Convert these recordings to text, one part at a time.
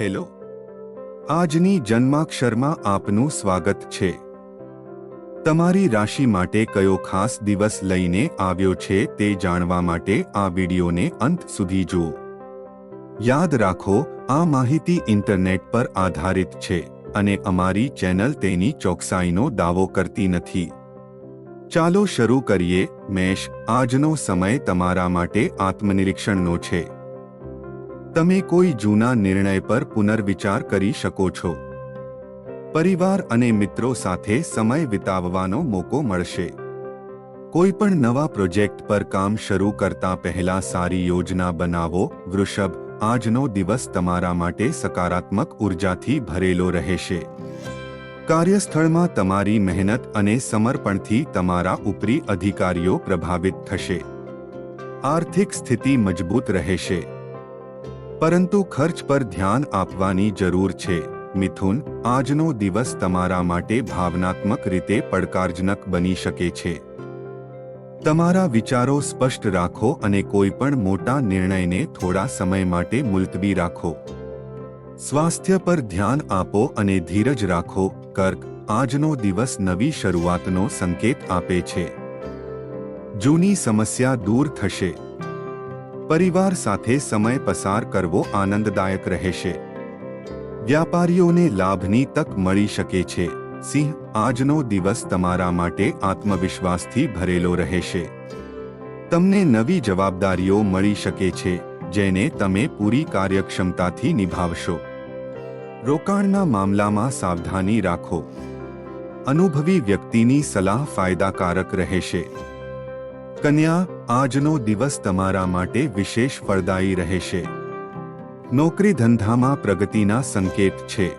Hello. આજની જન્માક્ષરમાં આપનું સ્વાગત છે. તમારી રાશિ માટે કયો ખાસ દિવસ લઈને આવ્યો છે તે જાણવા માટે આ વિડીયોને અંત સુધી જુઓ. યાદ રાખો, આ માહિતી ઇન્ટરનેટ પર આધારિત છે અને અમારી ચેનલ તેની ચોકસાઈનો દાવો કરતી નથી. ચાલો શરૂ કરીએ. મેષ, આજનો સમય તમારા માટે આત્મનિરીક્ષણનો છે. તમે કોઈ જૂના નિર્ણય પર પુનર્વિચાર કરી શકો છો. પરિવાર અને મિત્રો સાથે સમય વિતાવવાનો મોકો મળશે. કોઈ પણ નવા પ્રોજેક્ટ પર કામ શરૂ કરતા પહેલા સારી યોજના બનાવો. વૃષભ, આજનો દિવસ તમારા માટે સકારાત્મક ઉર્જાથી ભરેલો રહેશે. કાર્યસ્થળમાં તમારી મહેનત અને સમર્પણથી તમારા ઉપરી અધિકારીઓ પ્રભાવિત થશે. આર્થિક સ્થિતિ મજબૂત રહેશે. પરંતુ ખર્ચ પર ધ્યાન આપવાની જરૂર છે. મિથુન, આજનો દિવસ તમારા માટે ભાવનાત્મક રીતે પડકારજનક બની શકે છે. તમારા વિચારો સ્પષ્ટ રાખો અને કોઈ પણ મોટા નિર્ણયને થોડા સમય માટે મુલતવી રાખો. સ્વાસ્થ્ય પર ધ્યાન આપો અને ધીરજ રાખો, કર્ક, આજનો દિવસ નવી શરૂઆતનો સંકેત આપે છે. જૂની સમસ્યા દૂર થશે. પરિવાર સાથે સમય પસાર કરવો આનંદદાયક રહેશે. વ્યાપારીઓને લાભની તક મળી શકે છે. સિંહ, આજનો દિવસ તમારા માટે આત્મવિશ્વાસથી ભરેલો રહેશે. તમને નવી જવાબદારીઓ મળી શકે છે, જેને તમે પૂરી કાર્યક્ષમતાથી નિભાવશો. રોકાણના મામલામાં સાવધાની રાખો. અનુભવી વ્યક્તિની સલાહ ફાયદાકારક રહેશે. કન્યા, આજનો દિવસ તમારા માટે વિશેષ ફળદાયી રહેશે. નોકરી ધંધામાં પ્રગતિના સંકેત છે.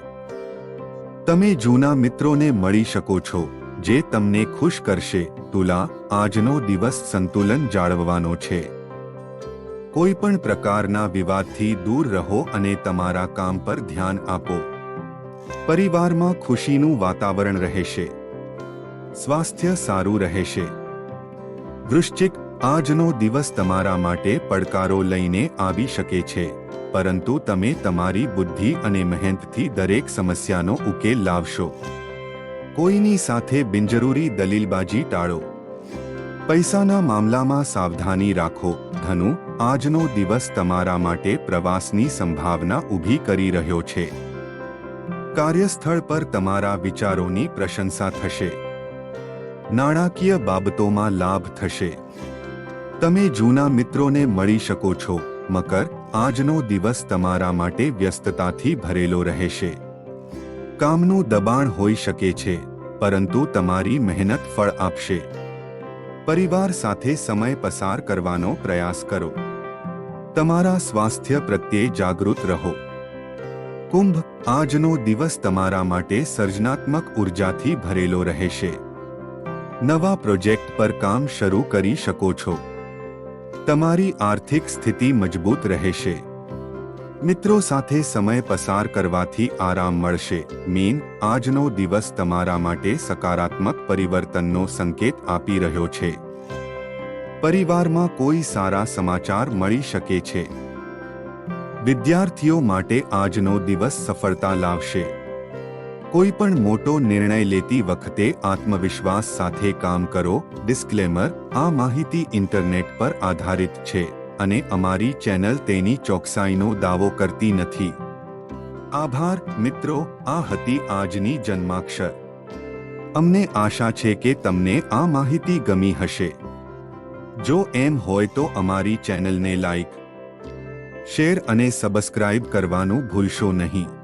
તમે જૂના મિત્રોને મળી શકો છો, જે તમને ખુશ કરશે. તુલા, આજનો દિવસ સંતુલન જાળવવાનો છે. કોઈ પણ પ્રકારના વિવાદથી દૂર રહો અને તમારા કામ પર ધ્યાન આપો. પરિવારમાં ખુશીનું વાતાવરણ રહેશે. સ્વાસ્થ્ય સારું રહેશે. વૃશ્ચિક, આજનો દિવસ તમારા માટે પડકારો લઈને આવી શકે છે, પરંતુ તમે તમારી બુદ્ધિ અને મહેનતથી દરેક સમસ્યાનો ઉકેલ લાવશો. કોઈની સાથે બિનજરૂરી દલીલબાજી ટાળો. પૈસાના મામલામાં સાવધાની રાખો, ધનુ, આજનો દિવસ તમારા માટે પ્રવાસની સંભાવના ઊભી કરી રહ્યો છે. કાર્યસ્થળ પર તમારા વિચારોની પ્રશંસા થશે. નાણાકીય બાબતોમાં લાભ થશે. તમે જૂના મિત્રોને મળી શકો છો. મકર, આજનો દિવસ તમારા માટે વ્યસ્તતાથી ભરેલો રહેશે. કામનું દબાણ હોઈ શકે છે, પરંતુ તમારી મહેનત ફળ આપશે. પરિવાર સાથે સમય પસાર કરવાનો પ્રયાસ કરો. તમારા સ્વાસ્થ્ય પ્રત્યે જાગૃત રહો. કુંભ, આજનો દિવસ તમારા માટે સર્જનાત્મક ઉર્જાથી ભરેલો રહેશે. નવા પ્રોજેક્ટ પર કામ શરૂ કરી શકો છો. તમારી આર્થિક સ્થિતિ મજબૂત રહેશે. મિત્રો સાથે સમય પસાર કરવાથી આરામ મળશે. મીન, આજનો દિવસ તમારા માટે સકારાત્મક પરિવર્તનનો સંકેત આપી રહ્યો છે. પરિવારમાં કોઈ સારા સમાચાર મળી શકે છે. વિદ્યાર્થીઓ માટે આજનો દિવસ સફળતા લાવશે. કોઈ પણ મોટો નિર્ણય લેતી વખતે આત્મવિશ્વાસ સાથે કામ કરો. ડિસ્ક્લેમર, આ માહિતી ઇન્ટરનેટ પર આધારિત છે અને અમારી ચેનલ તેની ચોકસાઈનો દાવો કરતી નથી. આભાર, મિત્રો, આ હતી આજની જન્માક્ષર. અમને આશા છે કે તમને આ માહિતી ગમી હશે. જો એમ હોય તો અમારી ચેનલને લાઈક, શેર અને સબસ્ક્રાઇબ કરવાનું ભૂલશો નહીં.